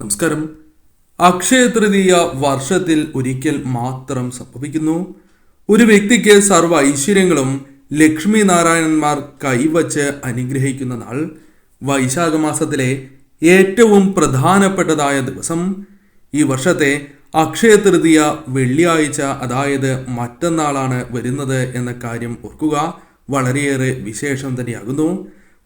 നമസ്കാരം. അക്ഷയ തൃതീയ വർഷത്തിൽ ഒരിക്കൽ മാത്രം സംഭവിക്കുന്നു. ഒരു വ്യക്തിക്ക് സർവ ഐശ്വര്യങ്ങളും ലക്ഷ്മി നാരായണന്മാർ കൈവച്ച് അനുഗ്രഹിക്കുന്ന നാൾ വൈശാഖ മാസത്തിലെ ഏറ്റവും പ്രധാനപ്പെട്ടതായ ദിവസം. ഈ വർഷത്തെ അക്ഷയ തൃതീയ വെള്ളിയാഴ്ച അതായത് മറ്റന്നാളാണ് വരുന്നത് എന്ന കാര്യം ഓർക്കുക. വളരെയേറെ വിശേഷം തന്നെയാകുന്നു.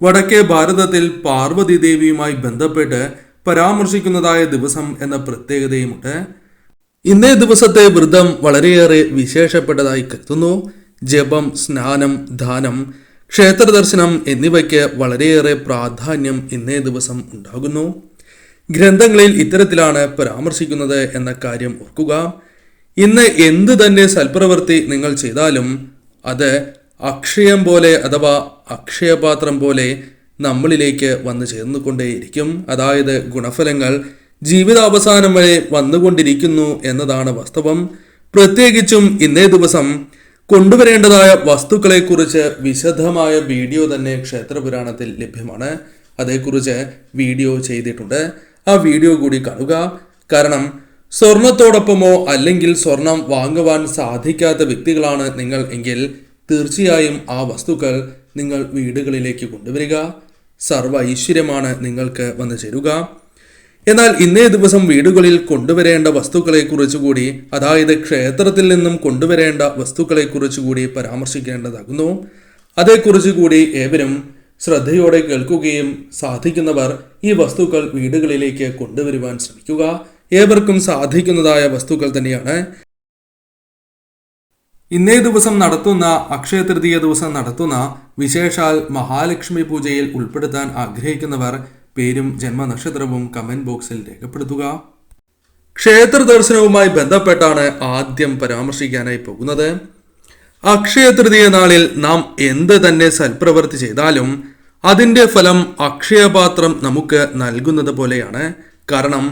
വടക്കേ ഭാരതത്തിൽ പാർവതി ദേവിയുമായി ബന്ധപ്പെട്ട് പരാമർശിക്കുന്നതായ ദിവസം എന്ന പ്രത്യേകതയുമുണ്ട്. ഇന്നേ ദിവസത്തെ വ്രതം വളരെയേറെ വിശേഷപ്പെട്ടതായി കരുതുന്നു. ജപം സ്നാനം ദാനം ക്ഷേത്ര ദർശനം എന്നിവയ്ക്ക് വളരെയേറെ പ്രാധാന്യം ഇന്നേ ദിവസം ഉണ്ടാകുന്നു. ഗ്രന്ഥങ്ങളിൽ ഇത്തരത്തിലാണ് പരാമർശിക്കുന്നത് എന്ന കാര്യം ഓർക്കുക. ഇന്ന് എന്ത് തന്നെ സൽപ്രവൃത്തി നിങ്ങൾ ചെയ്താലും അത് അക്ഷയം പോലെ അഥവാ അക്ഷയപാത്രം പോലെ നമ്മളിലേക്ക് വന്നു ചേർന്നുകൊണ്ടേയിരിക്കും. അതായത് ഗുണഫലങ്ങൾ ജീവിതാവസാനം വരെ വന്നുകൊണ്ടിരിക്കുന്നു എന്നതാണ് വാസ്തവം. പ്രത്യേകിച്ചും ഇന്നേ ദിവസം കൊണ്ടുവരേണ്ടതായ വസ്തുക്കളെക്കുറിച്ച് വിശദമായ വീഡിയോ തന്നെ ക്ഷേത്രപുരാണത്തിൽ ലഭ്യമാണ്. അതേക്കുറിച്ച് വീഡിയോ ചെയ്തിട്ടുണ്ട്. ആ വീഡിയോ കൂടി കാണുക. കാരണം സ്വർണത്തോടൊപ്പമോ അല്ലെങ്കിൽ സ്വർണം വാങ്ങുവാൻ സാധിക്കാത്ത വ്യക്തികളാണ് നിങ്ങൾ എങ്കിൽ തീർച്ചയായും ആ വസ്തുക്കൾ നിങ്ങൾ വീടുകളിലേക്ക് കൊണ്ടുവരിക. സർവ ഐശ്വര്യമാണ് നിങ്ങൾക്ക് വന്നു ചേരുക. എന്നാൽ ഇന്നേ ദിവസം വീടുകളിൽ കൊണ്ടുവരേണ്ട വസ്തുക്കളെക്കുറിച്ച് കൂടി അതായത് ക്ഷേത്രത്തിൽ നിന്നും കൊണ്ടുവരേണ്ട വസ്തുക്കളെക്കുറിച്ച് കൂടി പരാമർശിക്കേണ്ടതാകുന്നു. അതേക്കുറിച്ച് കൂടി ഏവരും ശ്രദ്ധയോടെ കേൾക്കുകയും സാധിക്കുന്നവർ ഈ വസ്തുക്കൾ വീടുകളിലേക്ക് കൊണ്ടുവരുവാൻ ശ്രമിക്കുക. ഏവർക്കും സാധിക്കുന്നതായ വസ്തുക്കൾ തന്നെയാണ്. ഇന്നേ ദിവസം നടത്തുന്ന അക്ഷയ തൃതീയ ദിവസം നടത്തുന്ന വിശേഷാൽ മഹാലക്ഷ്മി പൂജയിൽ ഉൾപ്പെടുത്താൻ ആഗ്രഹിക്കുന്നവർ പേരും ജന്മനക്ഷത്രവും കമന്റ് ബോക്സിൽ രേഖപ്പെടുത്തുക. ക്ഷേത്ര ദർശനവുമായി ബന്ധപ്പെട്ടാണ് ആദ്യം പരാമർശിക്കാനായി പോകുന്നത്. അക്ഷയ തൃതീയ നാളിൽ നാം എന്ത് തന്നെ സൽപ്രവൃത്തി ചെയ്താലും അതിന്റെ ഫലം അക്ഷയപാത്രം നമുക്ക് നൽകുന്നത് പോലെയാണ്. കാരണം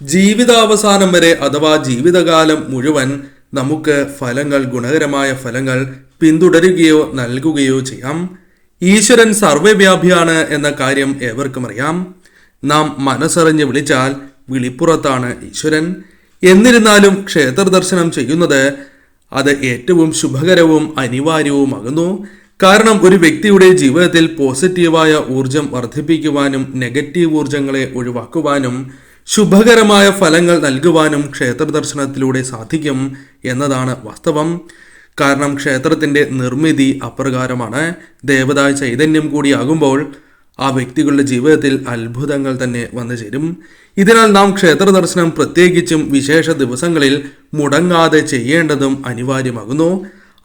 ജീവിതാവസാനം വരെ അഥവാ ജീവിതകാലം മുഴുവൻ നമുക്ക് ഫലങ്ങൾ ഗുണകരമായ ഫലങ്ങൾ പിന്തുടരുകയോ നൽകുകയോ ചെയ്യാം. ഈശ്വരൻ സർവവ്യാപിയാണ് എന്ന കാര്യം ഏവർക്കും അറിയാം. നാം മനസ്സറിഞ്ഞ് വിളിച്ചാൽ വിളിപ്പുറത്താണ് ഈശ്വരൻ. എന്നിരുന്നാലും ക്ഷേത്ര ദർശനം ചെയ്യുന്നത് അത് ഏറ്റവും ശുഭകരവും അനിവാര്യവുമാകുന്നു. കാരണം ഒരു വ്യക്തിയുടെ ജീവിതത്തിൽ പോസിറ്റീവായ ഊർജം വർദ്ധിപ്പിക്കുവാനും നെഗറ്റീവ് ഊർജങ്ങളെ ഒഴിവാക്കുവാനും ശുഭകരമായ ഫലങ്ങൾ നൽകുവാനും ക്ഷേത്ര ദർശനത്തിലൂടെ സാധിക്കും എന്നതാണ് വാസ്തവം. കാരണം ക്ഷേത്രത്തിന്റെ നിർമ്മിതി അപ്രകാരമാണ്. ദേവതാ ചൈതന്യം കൂടിയാകുമ്പോൾ ആ വ്യക്തികളുടെ ജീവിതത്തിൽ അത്ഭുതങ്ങൾ തന്നെ വന്നു ചേരും. ഇതിനാൽ നാം ക്ഷേത്ര ദർശനം പ്രത്യേകിച്ചും വിശേഷ ദിവസങ്ങളിൽ മുടങ്ങാതെ ചെയ്യേണ്ടതും അനിവാര്യമാകുന്നു.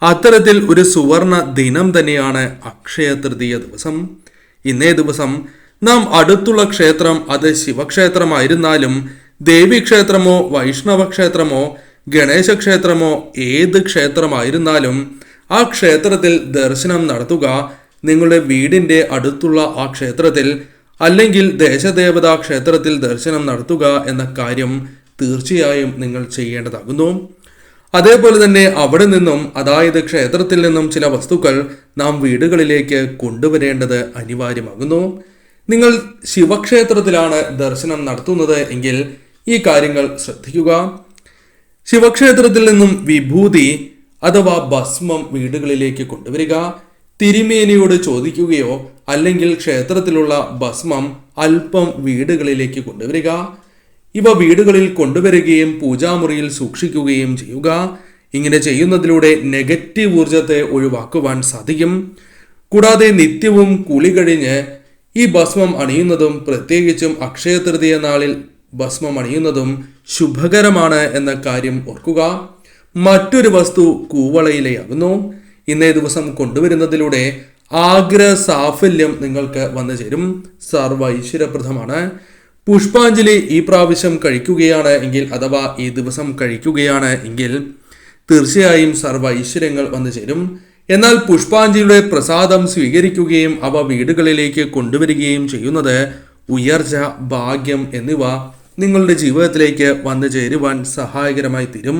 അത്തരത്തിൽ ഒരു സുവർണ ദിനം തന്നെയാണ് അക്ഷയ തൃതീയ ദിവസം. ഇന്നേ ദിവസം നാം അടുത്തുള്ള ക്ഷേത്രം അത് ശിവക്ഷേത്രമായിരുന്നാലും ദേവീക്ഷേത്രമോ വൈഷ്ണവ ക്ഷേത്രമോ ഗണേശ ക്ഷേത്രമോ ഏത് ക്ഷേത്രമായിരുന്നാലും ആ ക്ഷേത്രത്തിൽ ദർശനം നടത്തുക നിങ്ങളുടെ വീടിന്റെ അടുത്തുള്ള ആ ക്ഷേത്രത്തിൽ അല്ലെങ്കിൽ ദേശദേവതാ ക്ഷേത്രത്തിൽ ദർശനം നടത്തുക എന്ന കാര്യം തീർച്ചയായും നിങ്ങൾ ചെയ്യേണ്ടതാകുന്നു. അതേപോലെ തന്നെ അവിടെ നിന്നും അതായത് ക്ഷേത്രത്തിൽ നിന്നും ചില വസ്തുക്കൾ നാം വീടുകളിലേക്ക് കൊണ്ടുവരേണ്ടത് അനിവാര്യമാകുന്നു. നിങ്ങൾ ശിവക്ഷേത്രത്തിലാണ് ദർശനം നടത്തുന്നത് എങ്കിൽ ഈ കാര്യങ്ങൾ ശ്രദ്ധിക്കുക. ശിവക്ഷേത്രത്തിൽ നിന്നും വിഭൂതി അഥവാ ഭസ്മം വീടുകളിലേക്ക് കൊണ്ടുവരിക. തിരുമേനിയോട് ചോദിക്കുകയോ അല്ലെങ്കിൽ ക്ഷേത്രത്തിലുള്ള ഭസ്മം അല്പം വീടുകളിലേക്ക് കൊണ്ടുവരിക. ഇവ വീടുകളിൽ കൊണ്ടുവരികയും പൂജാമുറിയിൽ സൂക്ഷിക്കുകയും ചെയ്യുക. ഇങ്ങനെ ചെയ്യുന്നതിലൂടെ നെഗറ്റീവ് ഊർജത്തെ ഒഴിവാക്കുവാൻ സാധിക്കും. കൂടാതെ നിത്യവും കുളി കഴിഞ്ഞ് ഈ ഭസ്മം അണിയുന്നതും പ്രത്യേകിച്ചും അക്ഷയ തൃതീയ നാളിൽ ഭസ്മം അണിയുന്നതും ശുഭകരമാണ് എന്ന കാര്യം ഓർക്കുക. മറ്റൊരു വസ്തു കൂവളയിലെയാകുന്നു. ഇന്നേ ദിവസം കൊണ്ടുവരുന്നതിലൂടെ ആഗ്രഹ സാഫല്യം നിങ്ങൾക്ക് വന്നു ചേരും. സർവ പുഷ്പാഞ്ജലി ഈ പ്രാവശ്യം കഴിക്കുകയാണ് എങ്കിൽ അഥവാ ഈ ദിവസം കഴിക്കുകയാണ് എങ്കിൽ തീർച്ചയായും സർവ ഐശ്വര്യങ്ങൾ വന്നു ചേരും. എന്നാൽ പുഷ്പാഞ്ജലിയുടെ പ്രസാദം സ്വീകരിക്കുകയും അവ വീടുകളിലേക്ക് കൊണ്ടുവരികയും ചെയ്യുന്നത് ഉയർച്ച ഭാഗ്യം എന്നിവ നിങ്ങളുടെ ജീവിതത്തിലേക്ക് വന്നു ചേരുവാൻ സഹായകരമായി തീരും.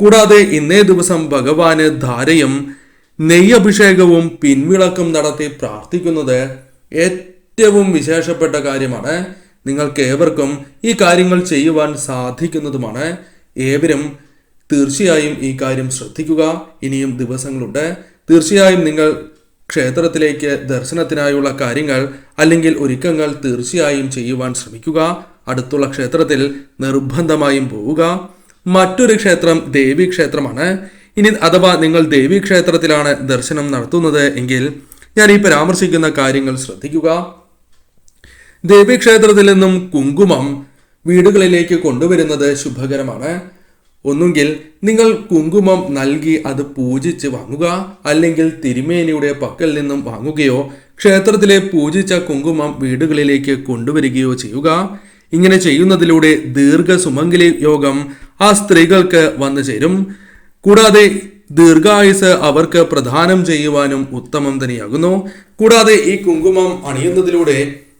കൂടാതെ ഇന്നേ ദിവസം ഭഗവാന് ധാരയും നെയ്യഭിഷേകവും പിൻവിളക്കും നടത്തി പ്രാർത്ഥിക്കുന്നത് ഏറ്റവും വിശേഷപ്പെട്ട കാര്യമാണ്. നിങ്ങൾക്ക് ഏവർക്കും ഈ കാര്യങ്ങൾ ചെയ്യുവാൻ സാധിക്കുന്നതുമാണ്. ഏവരും തീർച്ചയായും ഈ കാര്യം ശ്രദ്ധിക്കുക. ഇനിയും ദിവസങ്ങളുണ്ട്. തീർച്ചയായും നിങ്ങൾ ക്ഷേത്രത്തിലേക്ക് ദർശനത്തിനായുള്ള കാര്യങ്ങൾ അല്ലെങ്കിൽ ഒരുക്കങ്ങൾ തീർച്ചയായും ചെയ്യുവാൻ ശ്രമിക്കുക. അടുത്തുള്ള ക്ഷേത്രത്തിൽ നിർബന്ധമായും പോവുക. മറ്റൊരു ക്ഷേത്രം ദേവി ക്ഷേത്രമാണ്. ഇനി അഥവാ നിങ്ങൾ ദേവി ക്ഷേത്രത്തിലാണ് ദർശനം നടത്തുന്നത് എങ്കിൽ ഞാൻ ഈ പരാമർശിക്കുന്ന കാര്യങ്ങൾ ശ്രദ്ധിക്കുക. ദേവീക്ഷേത്രത്തിൽ നിന്നും കുങ്കുമം വീടുകളിലേക്ക് കൊണ്ടുവരുന്നത് ശുഭകരമാണ്. ഒന്നുകിൽ നിങ്ങൾ കുങ്കുമം നൽകി അത് പൂജിച്ച് വാങ്ങുക അല്ലെങ്കിൽ തിരുമേനിയുടെ പക്കൽ നിന്നും വാങ്ങുകയോ ക്ഷേത്രത്തിലെ പൂജിച്ച കുങ്കുമം വീടുകളിലേക്ക് കൊണ്ടുവരികയോ ചെയ്യുക. ഇങ്ങനെ ചെയ്യുന്നതിലൂടെ ദീർഘ സുമംഗലി യോഗം ആ സ്ത്രീകൾക്ക് വന്നു ചേരും. കൂടാതെ ദീർഘായുസ് അവർക്ക് പ്രധാനം ചെയ്യുവാനും ഉത്തമം തന്നെയാകുന്നു. കൂടാതെ ഈ കുങ്കുമം അണിയുന്നതിലൂടെ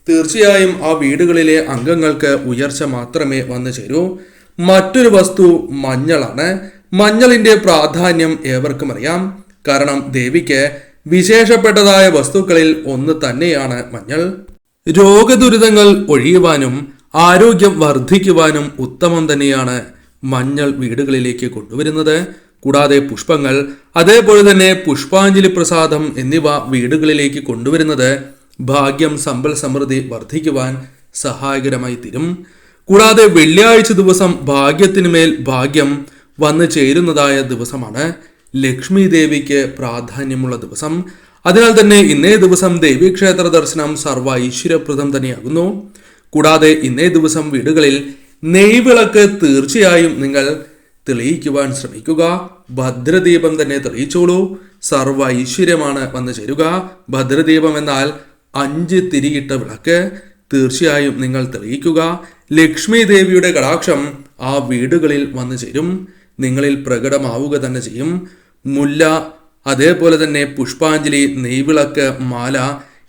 തീർച്ചയായും ആ വീടുകളിലെ അംഗങ്ങൾക്ക് ഉയർച്ച മാത്രമേ വന്നു ചേരൂ. മറ്റൊരു വസ്തു മഞ്ഞളാണ്. മഞ്ഞളിന്റെ പ്രാധാന്യം ഏവർക്കും അറിയാം. കാരണം ദേവിക്ക് വിശേഷപ്പെട്ടതായ വസ്തുക്കളിൽ ഒന്ന് തന്നെയാണ് മഞ്ഞൾ. രോഗദുരിതങ്ങൾ ഒഴിയുവാനും ആരോഗ്യം വർദ്ധിക്കുവാനും ഉത്തമം തന്നെയാണ് മഞ്ഞൾ വീടുകളിലേക്ക് കൊണ്ടുവരുന്നത്. കൂടാതെ പുഷ്പങ്ങൾ അതേപോലെ തന്നെ പുഷ്പാഞ്ജലി പ്രസാദം എന്നിവ വീടുകളിലേക്ക് കൊണ്ടുവരുന്നത് ഭാഗ്യം സമ്പൽ സമൃദ്ധി വർദ്ധിക്കുവാൻ സഹായകരമായി തീരും. കൂടാതെ വെള്ളിയാഴ്ച ദിവസം ഭാഗ്യത്തിന് മേൽ ഭാഗ്യം വന്നു ചേരുന്നതായ ദിവസമാണ് ലക്ഷ്മി ദേവിക്ക് പ്രാധാന്യമുള്ള ദിവസം. അതിനാൽ തന്നെ ഇന്നേ ദിവസം ദേവീക്ഷേത്ര ദർശനം സർവ ഐശ്വര്യപ്രദം തന്നെയാകുന്നു. കൂടാതെ ഇന്നേ ദിവസം വീടുകളിൽ നെയ്വിളക്ക് തീർച്ചയായും നിങ്ങൾ തെളിയിക്കുവാൻ ശ്രമിക്കുക. ഭദ്രദീപം തന്നെ തെളിയിച്ചോളൂ. സർവ ഐശ്വര്യമാണ് വന്നു ചേരുക. ഭദ്രദീപം എന്നാൽ അഞ്ച് തിരിയിട്ട വിളക്ക്. തീർച്ചയായും നിങ്ങൾ തെളിയിക്കുക. ലക്ഷ്മി ദേവിയുടെ കടാക്ഷം ആ വീടുകളിൽ വന്നു ചേരും. നിങ്ങളിൽ പ്രകടമാവുക തന്നെ ചെയ്യും. മുല്ല അതേപോലെ തന്നെ പുഷ്പാഞ്ജലി നെയ്വിളക്ക് മാല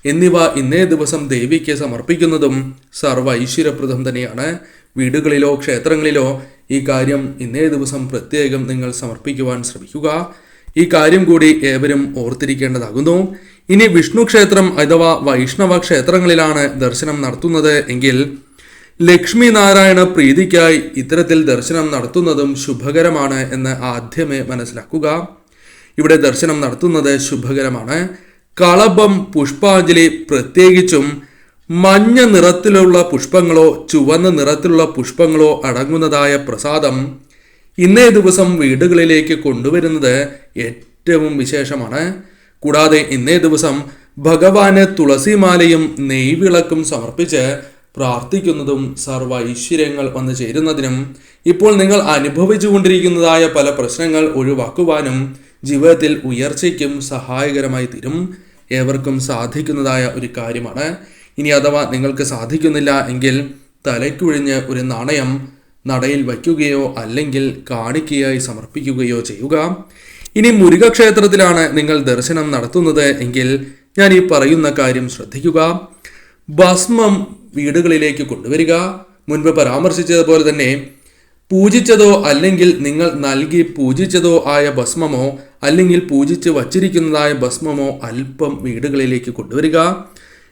എന്നിവ ഇന്നേ ദിവസം ദേവിക്ക് സമർപ്പിക്കുന്നതും സർവ ഐശ്വര്യപ്രദം തന്നെയാണ്. വീടുകളിലോ ക്ഷേത്രങ്ങളിലോ ഈ കാര്യം ഇന്നേ ദിവസം പ്രത്യേകം നിങ്ങൾ സമർപ്പിക്കുവാൻ ശ്രമിക്കുക. ഈ കാര്യം കൂടി ഏവരും ഓർത്തിരിക്കേണ്ടതാകുന്നു. ഇനി വിഷ്ണു ക്ഷേത്രം അഥവാ വൈഷ്ണവ ക്ഷേത്രങ്ങളിലാണ് ദർശനം നടത്തുന്നത് എങ്കിൽ ലക്ഷ്മി നാരായണ പ്രീതിക്കായി ഇത്തരത്തിൽ ദർശനം നടത്തുന്നതും ശുഭകരമാണ് എന്ന് ആദ്യമേ മനസ്സിലാക്കുക. ഇവിടെ ദർശനം നടത്തുന്നത് ശുഭകരമാണ്. കളഭം പുഷ്പാഞ്ജലി പ്രത്യേകിച്ചും മഞ്ഞ നിറത്തിലുള്ള പുഷ്പങ്ങളോ ചുവന്ന നിറത്തിലുള്ള പുഷ്പങ്ങളോ അടങ്ങുന്നതായ പ്രസാദം ഇന്നേ ദിവസം വീടുകളിലേക്ക് കൊണ്ടുവരുന്നത് ഏറ്റവും വിശേഷമാണ്. കൂടാതെ ഇന്നേ ദിവസം ഭഗവാന് തുളസിമാലയും നെയ്വിളക്കും സമർപ്പിച്ച് പ്രാർത്ഥിക്കുന്നതും സർവ ഐശ്വര്യങ്ങൾ വന്നു ചേരുന്നതിനും ഇപ്പോൾ നിങ്ങൾ അനുഭവിച്ചുകൊണ്ടിരിക്കുന്നതായ പല പ്രശ്നങ്ങൾ ഒഴിവാക്കുവാനും ജീവിതത്തിൽ ഉയർച്ചയ്ക്കും സഹായകരമായി തീരും. ഏവർക്കും സാധിക്കുന്നതായ ഒരു കാര്യമാണ്. ഇനി അഥവാ നിങ്ങൾക്ക് സാധിക്കുന്നില്ല എങ്കിൽ തലയ്ക്കുഴിഞ്ഞ് ഒരു നാണയം നടയിൽ വയ്ക്കുകയോ അല്ലെങ്കിൽ കാണിക്കയായി സമർപ്പിക്കുകയോ ചെയ്യുക. ഇനി മുരുകക്ഷേത്രത്തിലാണ് നിങ്ങൾ ദർശനം നടത്തുന്നത് എങ്കിൽ ഞാൻ ഈ പറയുന്ന കാര്യം ശ്രദ്ധിക്കുക. ഭസ്മം വീടുകളിലേക്ക് കൊണ്ടുവരിക. മുൻപ് പരാമർശിച്ചതുപോലെ തന്നെ പൂജിച്ചതോ അല്ലെങ്കിൽ നിങ്ങൾ നൽകി പൂജിച്ചതോ ആയ ഭസ്മമോ അല്ലെങ്കിൽ പൂജിച്ച് വച്ചിരിക്കുന്നതായ ഭസ്മമോ അല്പം വീടുകളിലേക്ക് കൊണ്ടുവരിക.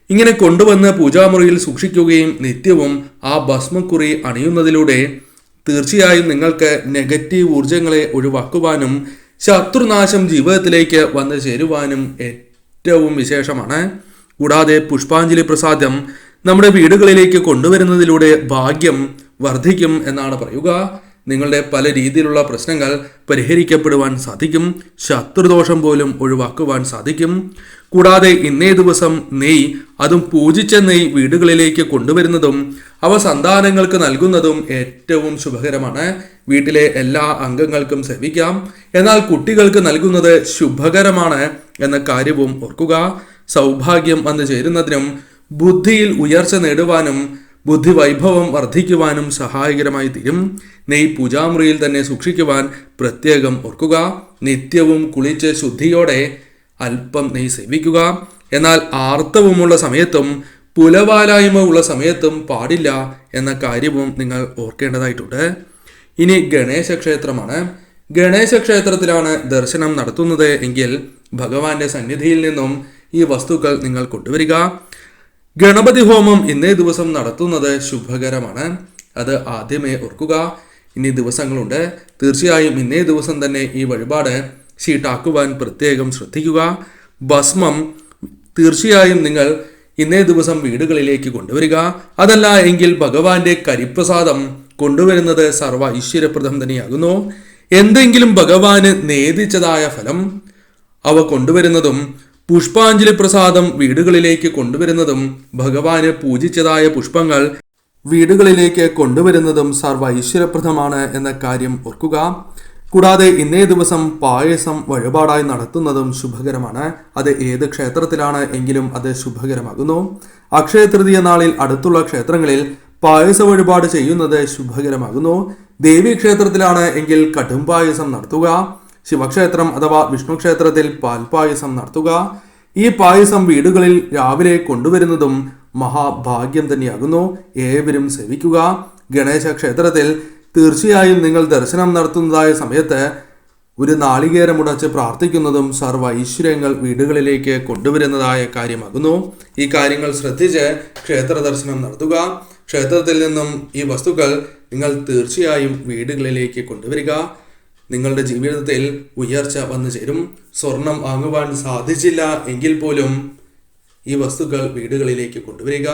ഇങ്ങനെ കൊണ്ടുവന്ന് പൂജാമുറിയിൽ സൂക്ഷിക്കുകയും നിത്യവും ആ ഭസ്മക്കുറി അണിയുന്നതിലൂടെ തീർച്ചയായും നിങ്ങൾക്ക് നെഗറ്റീവ് ഊർജങ്ങളെ ഒഴിവാക്കുവാനും ശത്രുനാശം ജീവിതത്തിലേക്ക് വന്നു ചേരുവാനും ഏറ്റവും വിശേഷമാണ്. കൂടാതെ പുഷ്പാഞ്ജലി പ്രസാദം നമ്മുടെ വീടുകളിലേക്ക് കൊണ്ടുവരുന്നതിലൂടെ ഭാഗ്യം വർദ്ധിക്കും എന്നാണ് പറയുക. നിങ്ങളുടെ പല രീതിയിലുള്ള പ്രശ്നങ്ങൾ പരിഹരിക്കപ്പെടുവാൻ സാധിക്കും. ശത്രുദോഷം പോലും ഒഴിവാക്കുവാൻ സാധിക്കും. കൂടാതെ ഇന്നേ ദിവസം നെയ് അതും പൂജിച്ച നെയ് വീടുകളിലേക്ക് കൊണ്ടുവരുന്നതും അവ സന്താനങ്ങൾക്ക് നൽകുന്നതും ഏറ്റവും ശുഭകരമാണ്. വീട്ടിലെ എല്ലാ അംഗങ്ങൾക്കും സേവിക്കാം. എന്നാൽ കുട്ടികൾക്ക് നൽകുന്നത് ശുഭകരമാണ് എന്ന കാര്യവും ഓർക്കുക. സൗഭാഗ്യം വന്നു ചേരുന്നതിനും ബുദ്ധിയിൽ ഉയർച്ച നേടുവാനും ബുദ്ധി വൈഭവം വർദ്ധിക്കുവാനും സഹായകരമായി തീരും. നെയ് പൂജാമുറിയിൽ തന്നെ സൂക്ഷിക്കുവാൻ പ്രത്യേകം ഓർക്കുക. നിത്യവും കുളിച്ച് ശുദ്ധിയോടെ അല്പം നെയ് സേവിക്കുക. എന്നാൽ ആർത്തവമുള്ള സമയത്തും പുലവാലായ്മ ഉള്ള സമയത്തും പാടില്ല എന്ന കാര്യവും നിങ്ങൾ ഓർക്കേണ്ടതായിട്ടുണ്ട്. ഇനി ഗണേശ ക്ഷേത്രമാണ് ഗണേശ ക്ഷേത്രത്തിലാണ് ദർശനം നടത്തുന്നത് എങ്കിൽ ഭഗവാന്റെ സന്നിധിയിൽ നിന്നും ഈ വസ്തുക്കൾ നിങ്ങൾ കൊണ്ടുവരിക. ഗണപതി ഹോമം ഇന്നേ ദിവസം നടത്തുന്നത് ശുഭകരമാണ്. അത് ആദ്യമേ ഓർക്കുക. ഇനി ദിവസങ്ങളുണ്ട്. തീർച്ചയായും ഇന്നേ ദിവസം തന്നെ ഈ വഴിപാട് ഷീട്ടാക്കുവാൻ പ്രത്യേകം ശ്രദ്ധിക്കുക. ഭസ്മം തീർച്ചയായും നിങ്ങൾ ഇന്നേ ദിവസം വീടുകളിലേക്ക് കൊണ്ടുവരിക. അതല്ല എങ്കിൽ ഭഗവാന്റെ കരിപ്രസാദം കൊണ്ടുവരുന്നത് സർവ ഐശ്വര്യപ്രദം തന്നെയാകുന്നു. എന്തെങ്കിലും ഭഗവാന് നേദിച്ചതായ ഫലം അവ കൊണ്ടുവരുന്നതും പുഷ്പാഞ്ജലി പ്രസാദം വീടുകളിലേക്ക് കൊണ്ടുവരുന്നതും ഭഗവാന് പൂജിച്ചതായ പുഷ്പങ്ങൾ വീടുകളിലേക്ക് കൊണ്ടുവരുന്നതും സർവ ഐശ്വര്യപ്രദമാണ് എന്ന കാര്യം ഓർക്കുക. കൂടാതെ ഇന്നേ ദിവസം പായസം വഴിപാടായി നടത്തുന്നതും ശുഭകരമാണ്. അത് ഏത് ക്ഷേത്രത്തിലാണ് എങ്കിലും അത് ശുഭകരമാകുന്നു. അക്ഷയ തൃതീയ നാളിൽ അടുത്തുള്ള ക്ഷേത്രങ്ങളിൽ പായസ വഴിപാട് ചെയ്യുന്നത് ശുഭകരമാകുന്നു. ദേവീ ക്ഷേത്രത്തിലാണ് എങ്കിൽ കടും പായസം നടത്തുക. ശിവക്ഷേത്രം അഥവാ വിഷ്ണു ക്ഷേത്രത്തിൽ പാൽപായസം നടത്തുക. ഈ പായസം വീടുകളിൽ രാവിലെ കൊണ്ടുവരുന്നതും മഹാഭാഗ്യം തന്നെയാകുന്നു. ഏവരും സേവിക്കുക. ഗണേശ ക്ഷേത്രത്തിൽ തീർച്ചയായും നിങ്ങൾ ദർശനം നടത്തുന്നതായ സമയത്ത് ഒരു നാളികേരം ഉടച്ച് പ്രാർത്ഥിക്കുന്നതും സർവ ഐശ്വര്യങ്ങൾ വീടുകളിലേക്ക് കൊണ്ടുവരുന്നതായ കാര്യമാകുന്നു. ഈ കാര്യങ്ങൾ ശ്രദ്ധിച്ച് ക്ഷേത്ര ദർശനം നടത്തുക. ക്ഷേത്രത്തിൽ നിന്നും ഈ വസ്തുക്കൾ നിങ്ങൾ തീർച്ചയായും വീടുകളിലേക്ക് കൊണ്ടുവരിക. നിങ്ങളുടെ ജീവിതത്തിൽ ഉയർച്ച വന്നു ചേരും. സ്വർണം വാങ്ങുവാൻ സാധിച്ചില്ല എങ്കിൽ പോലും ഈ വസ്തുക്കൾ വീടുകളിലേക്ക് കൊണ്ടുവരിക.